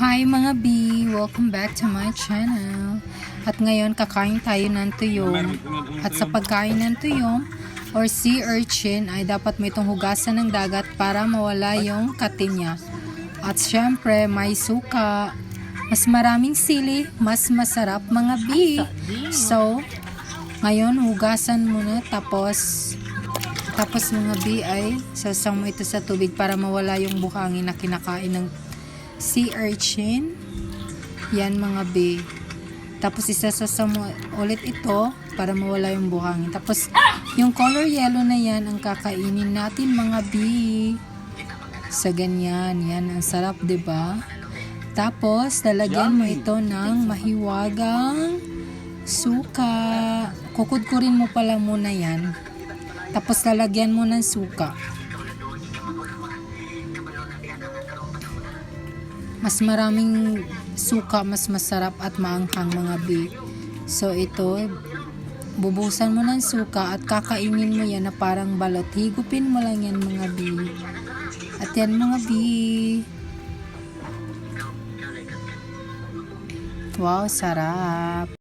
Hi mga B! Welcome back to my channel. At ngayon kakain tayo ng tuyong. At sa pagkain ng tuyong or sea urchin ay dapat may itong hugasan ng dagat para mawala yung katin niya. At syempre may suka. Mas maraming sili, mas masarap mga B. So, ngayon hugasan muna tapos tapos mga B ay sasang mo ito sa tubig para mawala yung buhangin na kinakain ng sea urchin. Yan mga B. Tapos isasasa mo ulit ito para mawala yung buhangin. Tapos yung color yellow na yan ang kakainin natin mga B. Sa ganyan. Yan ang sarap ba? Tapos lalagyan mo ito ng mahiwagang suka. Kukudkurin mo pala muna yan. Tapos lalagyan mo ng suka. Mas maraming suka, mas masarap at maanghang mga bi. So ito, bubusan mo ng suka at kakainin mo yan na parang balot. Higupin mo lang yan mga bi. At yan mga bi. Wow, sarap.